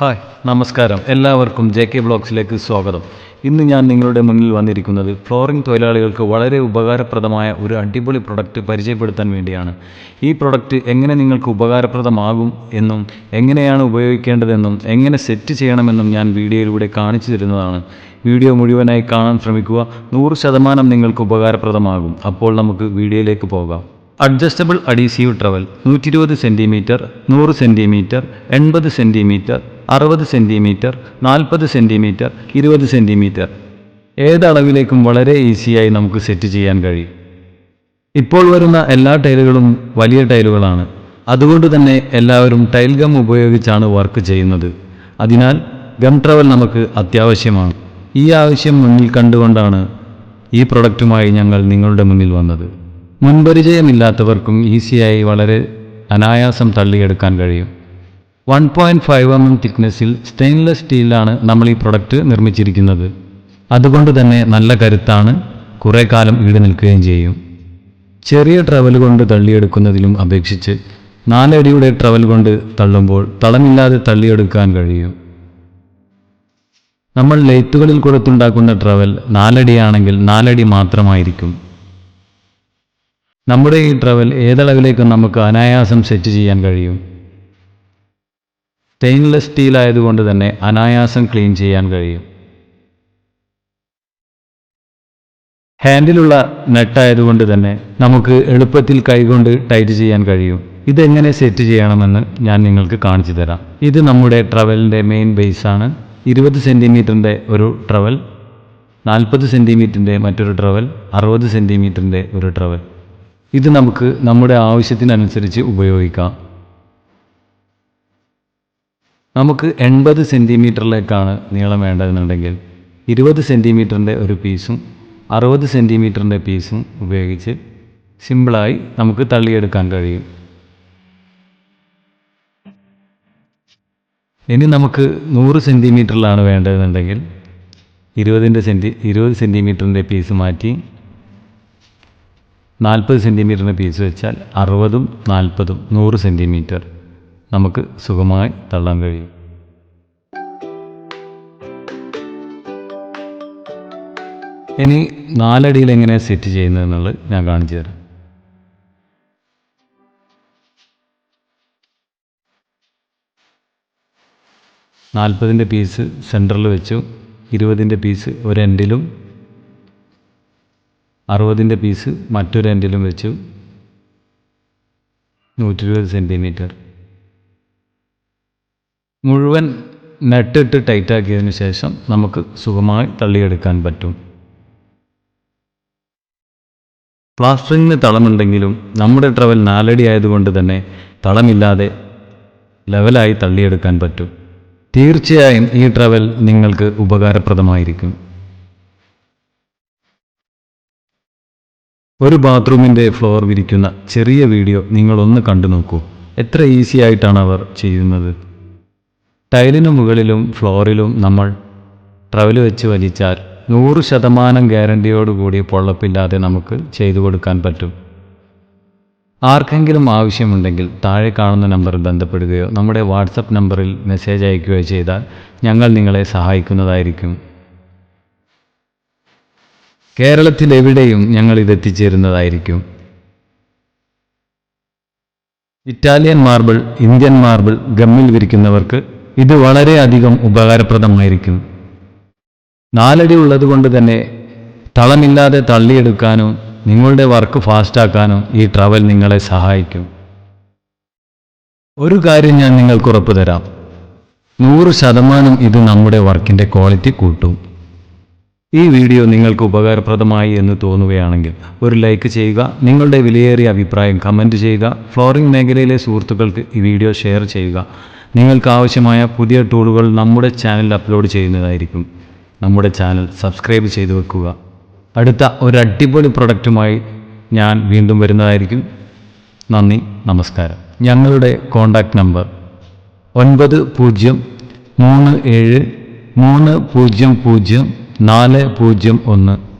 Hi നമസ്കാരം. എല്ലാവർക്കും J K ബ്ലോഗ്സിലേക്ക് സ്വാഗതം. ഇന്ന് ഞാൻ നിങ്ങളുടെ മുന്നിൽ വന്നിരിക്കുന്നത് ഫ്ലോറിംഗ് തൊഴിലാളികൾക്ക് വളരെ ഉപകാരപ്രദമായ ഒരു അടിപൊളി പ്രൊഡക്റ്റ് പരിചയപ്പെടുത്താൻ വേണ്ടിയാണ്. ഈ പ്രൊഡക്റ്റ് എങ്ങനെ നിങ്ങൾക്ക് ഉപകാരപ്രദമാകും എന്നും എങ്ങനെയാണ് ഉപയോഗിക്കേണ്ടതെന്നും എങ്ങനെ സെറ്റ് ചെയ്യണമെന്നും ഞാൻ വീഡിയോയിലൂടെ കാണിച്ചു തരുന്നതാണ്. വീഡിയോ മുഴുവനായി കാണാൻ ശ്രമിക്കുക. നൂറ് ശതമാനം നിങ്ങൾക്ക് ഉപകാരപ്രദമാകും. അപ്പോൾ നമുക്ക് വീഡിയോയിലേക്ക് പോകാം. അഡ്ജസ്റ്റബിൾ അഡീസീവ് ട്രവൽ നൂറ്റി ഇരുപത് സെന്റിമീറ്റർ നൂറ് സെന്റിമീറ്റർ എൺപത് സെന്റിമീറ്റർ അറുപത് സെന്റിമീറ്റർ നാൽപ്പത് സെന്റിമീറ്റർ ഇരുപത് സെന്റിമീറ്റർ ഏതളവിലേക്കും വളരെ ഈസിയായി നമുക്ക് സെറ്റ് ചെയ്യാൻ കഴിയും. ഇപ്പോൾ വരുന്ന എല്ലാ ടൈലുകളും വലിയ ടൈലുകളാണ്. അതുകൊണ്ട് തന്നെ എല്ലാവരും ടൈൽ ഗം ഉപയോഗിച്ചാണ് വർക്ക് ചെയ്യുന്നത്. അതിനാൽ ഗം ട്രവൽ നമുക്ക് അത്യാവശ്യമാണ്. ഈ ആവശ്യം മുന്നിൽ കണ്ടുകൊണ്ടാണ് ഈ പ്രൊഡക്റ്റുമായി ഞങ്ങൾ നിങ്ങളുടെ മുന്നിൽ വന്നത്. മുൻപരിചയമില്ലാത്തവർക്കും ഈസിയായി വളരെ അനായാസം തള്ളിയെടുക്കാൻ കഴിയും. One point five M M തിക്നെസ്സിൽ stainless സ്റ്റീലാണ് നമ്മൾ ഈ പ്രൊഡക്റ്റ് നിർമ്മിച്ചിരിക്കുന്നത്. അതുകൊണ്ട് തന്നെ നല്ല കരുത്താണ് കുറേ കാലം ഈട് നിൽക്കുകയും ചെയ്യും. ചെറിയ ട്രവൽ കൊണ്ട് തള്ളിയെടുക്കുന്നതിലും അപേക്ഷിച്ച് നാലടിയുടെ ട്രവൽ കൊണ്ട് തള്ളുമ്പോൾ തളമില്ലാതെ തള്ളിയെടുക്കാൻ കഴിയും. നമ്മൾ ലെയ്ത്തുകളിൽ കൊടുത്തുണ്ടാക്കുന്ന ട്രവൽ നാലടിയാണെങ്കിൽ നാലടി മാത്രമായിരിക്കും. നമ്മുടെ ഈ ട്രവൽ ഏതളവിലേക്കും നമുക്ക് അനായാസം സെറ്റ് ചെയ്യാൻ കഴിയും? സ്റ്റെയിൻലെസ് സ്റ്റീൽ ആയതുകൊണ്ട് തന്നെ അനായാസം ക്ലീൻ ചെയ്യാൻ കഴിയും. ഹാൻഡിലുള്ള നെട്ടായതുകൊണ്ട് തന്നെ നമുക്ക് എളുപ്പത്തിൽ കൈകൊണ്ട് ടൈറ്റ് ചെയ്യാൻ കഴിയും. ഇതെങ്ങനെ സെറ്റ് ചെയ്യണമെന്ന് ഞാൻ നിങ്ങൾക്ക് കാണിച്ചു തരാം. ഇത് നമ്മുടെ ട്രവലിന്റെ മെയിൻ ബേസാണ്. ഇരുപത് സെന്റിമീറ്ററിന്റെ ഒരു ട്രവൽ നാൽപ്പത് സെന്റിമീറ്ററിന്റെ മറ്റൊരു ട്രവൽ അറുപത് സെന്റിമീറ്ററിന്റെ ഒരു ട്രവൽ. ഇത് നമുക്ക് നമ്മുടെ ആവശ്യത്തിനനുസരിച്ച് ഉപയോഗിക്കാം. നമുക്ക് എൺപത് സെന്റിമീറ്ററിലേക്കാണ് നീളം വേണ്ടതെന്നുണ്ടെങ്കിൽ ഇരുപത് സെന്റിമീറ്ററിന്റെ ഒരു പീസും അറുപത് സെന്റിമീറ്ററിന്റെ പീസും ഉപയോഗിച്ച് സിമ്പിളായി നമുക്ക് തള്ളിയെടുക്കാൻ കഴിയും. ഇനി നമുക്ക് നൂറ് സെന്റിമീറ്ററിലാണ് വേണ്ടതെന്നുണ്ടെങ്കിൽ ഇരുപതിന്റെ സെന്റി ഇരുപത് സെന്റിമീറ്ററിന്റെ പീസ് മാറ്റി നാൽപ്പത് സെന്റിമീറ്ററിന്റെ പീസ് വെച്ചാൽ അറുപതും നാൽപ്പതും നൂറ് സെന്റിമീറ്റർ നമുക്ക് സുഖമായി തള്ളാൻ കഴിയും. ഇനി നാലടിയിൽ എങ്ങനെ സെറ്റ് ചെയ്യുന്നതെന്നുള്ളത് ഞാൻ കാണിച്ചു തരാം. നാൽപ്പതിന്റെ പീസ് സെന്ററിൽ വെച്ചു ഇരുപതിന്റെ പീസ് ഒരു എൻഡിലും അറുപതിന്റെ പീസ് മറ്റൊരു എൻഡിലും വെച്ചു നൂറ്റി ഇരുപത് സെന്റിമീറ്റർ മുഴുവൻ നെട്ടിട്ട് ടൈറ്റാക്കിയതിന് ശേഷം നമുക്ക് സുഖമായി തള്ളിയെടുക്കാൻ പറ്റും. പ്ലാസ്റ്ററിങ്ങിന് തളമുണ്ടെങ്കിലും നമ്മുടെ ട്രവൽ നാലടി ആയതുകൊണ്ട് തന്നെ തളമില്ലാതെ ലെവലായി തള്ളിയെടുക്കാൻ പറ്റും. തീർച്ചയായും ഈ ട്രവൽ നിങ്ങൾക്ക് ഉപകാരപ്രദമായിരിക്കും. ഒരു ബാത്റൂമിന്റെ ഫ്ലോർ വിരിക്കുന്ന ചെറിയ വീഡിയോ നിങ്ങളൊന്ന് കണ്ടു നോക്കൂ. എത്ര ഈസി ആയിട്ടാണ് അവർ ചെയ്യുന്നത്. ടൈലിനു മുകളിലും ഫ്ലോറിലും നമ്മൾ ട്രവൽ വെച്ച് വലിച്ചാൽ നൂറ് ശതമാനം ഗ്യാരണ്ടിയോടുകൂടി പൊള്ളപ്പില്ലാതെ നമുക്ക് ചെയ്തു കൊടുക്കാൻ പറ്റും. ആർക്കെങ്കിലും ആവശ്യമുണ്ടെങ്കിൽ താഴെ കാണുന്ന നമ്പറിൽ ബന്ധപ്പെടുകയോ നമ്മുടെ വാട്സപ്പ് നമ്പറിൽ മെസ്സേജ് അയക്കുകയോ ചെയ്താൽ ഞങ്ങൾ നിങ്ങളെ സഹായിക്കുന്നതായിരിക്കും. കേരളത്തിൽ എവിടെയും ഞങ്ങൾ ഇത് എത്തിച്ചേരുന്നതായിരിക്കും. ഇറ്റാലിയൻ മാർബിൾ ഇന്ത്യൻ മാർബിൾ ഗമ്മിൽ വിരിക്കുന്നവർക്ക് ഇത് വളരെയധികം ഉപകാരപ്രദമായിരിക്കും. നാലടി ഉള്ളതുകൊണ്ട് തന്നെ തളമില്ലാതെ തള്ളിയെടുക്കാനും നിങ്ങളുടെ വർക്ക് ഫാസ്റ്റാക്കാനും ഈ ട്രാവൽ നിങ്ങളെ സഹായിക്കും. ഒരു കാര്യം ഞാൻ നിങ്ങൾക്ക് ഉറപ്പ് തരാം. നൂറ് ശതമാനം ഇത് നമ്മുടെ വർക്കിന്റെ ക്വാളിറ്റി കൂട്ടും. ഈ വീഡിയോ നിങ്ങൾക്ക് ഉപകാരപ്രദമായി എന്ന് തോന്നുകയാണെങ്കിൽ ഒരു ലൈക്ക് ചെയ്യുക നിങ്ങളുടെ വിലയേറിയ അഭിപ്രായം കമന്റ് ചെയ്യുക ഫ്ലോറിംഗ് മേഖലയിലെ സുഹൃത്തുക്കൾക്ക് ഈ വീഡിയോ ഷെയർ ചെയ്യുക. നിങ്ങൾക്ക് ആവശ്യമായ പുതിയ ടൂളുകൾ നമ്മുടെ ചാനലിൽ അപ്ലോഡ് ചെയ്യുന്നതായിരിക്കും. നമ്മുടെ ചാനൽ സബ്സ്ക്രൈബ് ചെയ്തു വെക്കുക. അടുത്ത ഒരു അടിപൊളി പ്രൊഡക്റ്റുമായി ഞാൻ വീണ്ടും വരുന്നതായിരിക്കും. നന്ദി നമസ്കാരം. ഞങ്ങളുടെ കോൺടാക്റ്റ് നമ്പർ ഒൻപത് പൂജ്യം മൂന്ന് ഏഴ് മൂന്ന് പൂജ്യം പൂജ്യം നാല് പൂജ്യം ഒന്ന്.